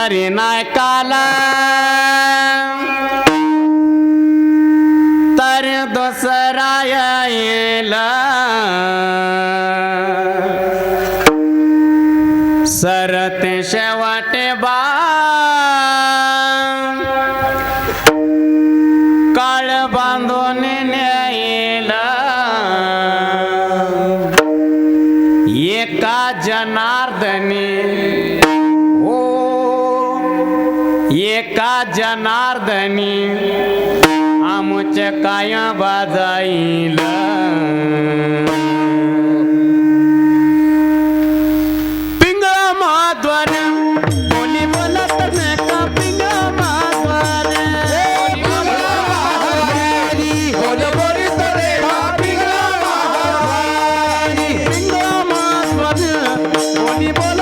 अरे नायकाला तर दोसरा यायला सरते शेवाटे बा जनार्दनी। ओ एका जनार्दनी। आमच्या काय बाजाईल। people.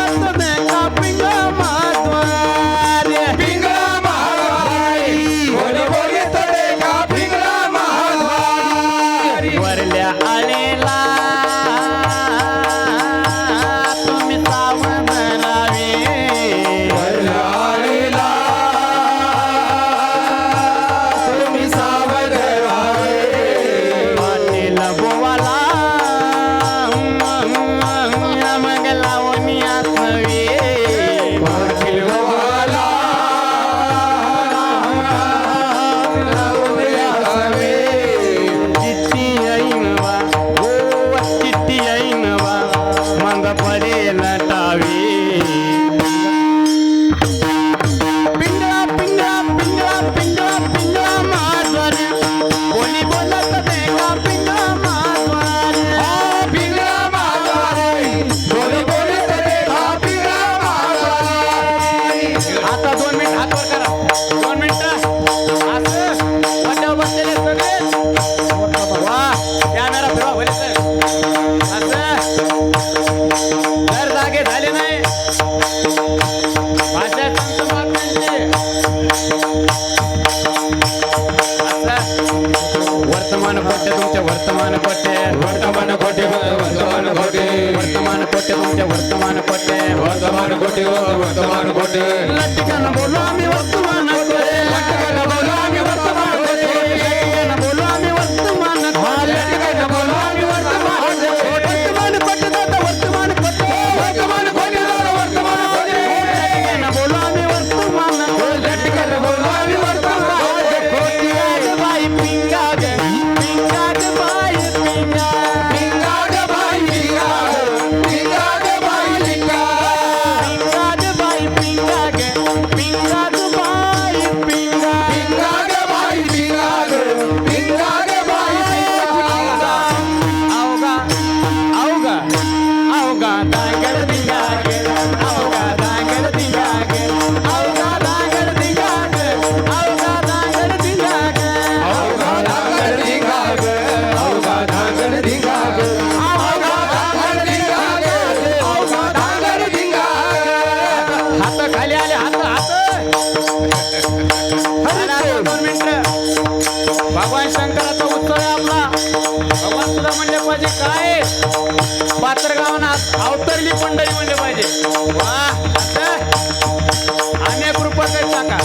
वर्तमान कोटे तुमचे वर्तमान कोटे वर्तमान कोटे वर्तमान कोटे वर्तमान कोटे तुमचे वर्तमान कोटे वर्तमान कोटे वर्तमान कोटे लटकन बोलो आम्ही दोन मिनिट भगवान शंकराचा उत्सव आहे आपला. भगवान तुला म्हणले पाहिजे काय? पात्र गावाना अवतरली पंढरी म्हणले पाहिजे. वा अनेक रुपये टाका